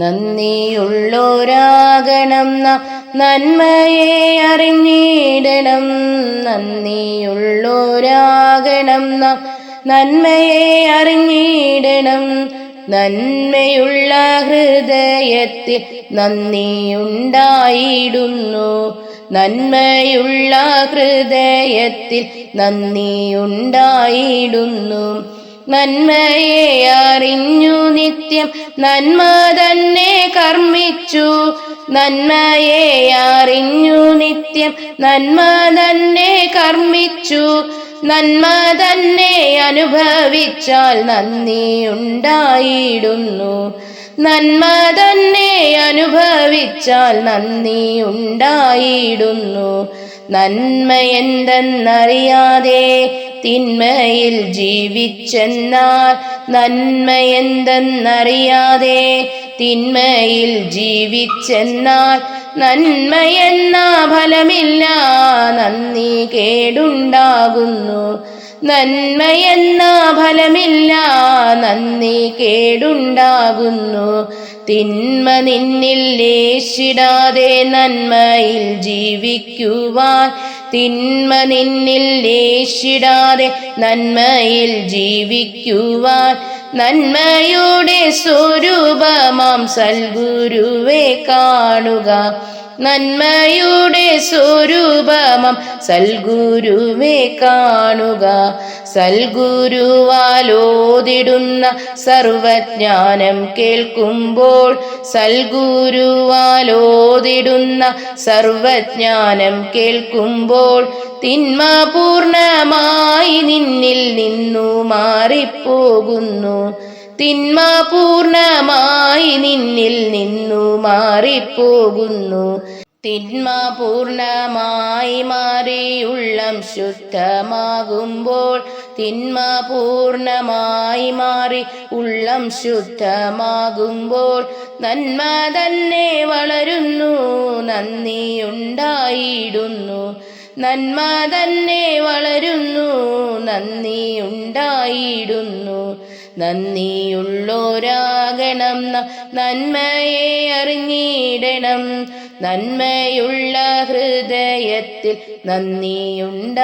നന്ദിയുള്ളോരാകണം നാം നന്മയെ അറിഞ്ഞിടണം. നന്ദിയുള്ളോരാകണം നാം നന്മയെ അറിഞ്ഞിടണം. നന്മയുള്ള ഹൃദയത്തിൽ നന്ദിയുണ്ടായിടുന്നു. നന്മയുള്ള ഹൃദയത്തിൽ നന്ദിയുണ്ടായിടുന്നു. നന്മയെ അറിഞ്ഞു നിത്യം നന്മ തന്നെ കർമ്മിച്ചു. നന്മയെ അറിഞ്ഞു നിത്യം നന്മ തന്നെ കർമ്മിച്ചു. നന്മ തന്നെ അനുഭവിച്ചാൽ നന്ദി ഉണ്ടായിടുന്നു. നന്മ തന്നെ അനുഭവിച്ചാൽ നന്ദി ഉണ്ടായിടുന്നു. നന്മ എന്തെന്നറിയാതെ തിന്മയിൽ ജീവിച്ചെന്നാൽ നന്മയെന്തെന്നറിയാതെ തിന്മയിൽ ജീവിച്ചെന്നാൽ നന്മയെന്ന ഫലമില്ല നന്ദി കേടുണ്ടാകുന്നു. നന്മയെന്ന ഫലമില്ല നന്ദി കേടുണ്ടാകുന്നു. തിന്മ നിന്നിൽ ലേശിടാതെ നന്മയിൽ ജീവിക്കുവാൻ തിന്മ നിന്നിൽ ലേശിടാതെ നന്മയിൽ ജീവിക്കുവാൻ നന്മയുടെ സ്വരൂപമാം സൽഗുരുവെ കാണുക. നന്മയുടെ സ്വരൂപമം സൽഗുരുവെ കാണുക. സൽഗുരുവാലോതിടുന്ന സർവജ്ഞാനം കേൾക്കുമ്പോൾ സൽഗുരുവാലോതിടുന്ന സർവജ്ഞാനം കേൾക്കുമ്പോൾ തിന്മ പൂർണമായി നിന്നിൽ നിന്നു മാറിപ്പോകുന്നു. തിന്മ പൂർണമായി നിന്നിൽ നിന്നു മാറിപ്പോകുന്നു. തിന്മ പൂർണമായി മാറി ഉള്ളം ശുദ്ധമാകുമ്പോൾ തിന്മ പൂർണമായി മാറി ഉള്ളം ശുദ്ധമാകുമ്പോൾ നന്മ തന്നെ വളരുന്നു നന്ദിയുണ്ടായിടുന്നു. നന്മ തന്നെ വളരുന്നു നന്ദിയുണ്ടായിടുന്നു. നന്ദിയുള്ളോരാകണം നന്മയെ അറിഞ്ഞിടണം. നന്മയുള്ള ഹൃദയത്തിൽ നന്ദിയുണ്ടായിടുന്നു.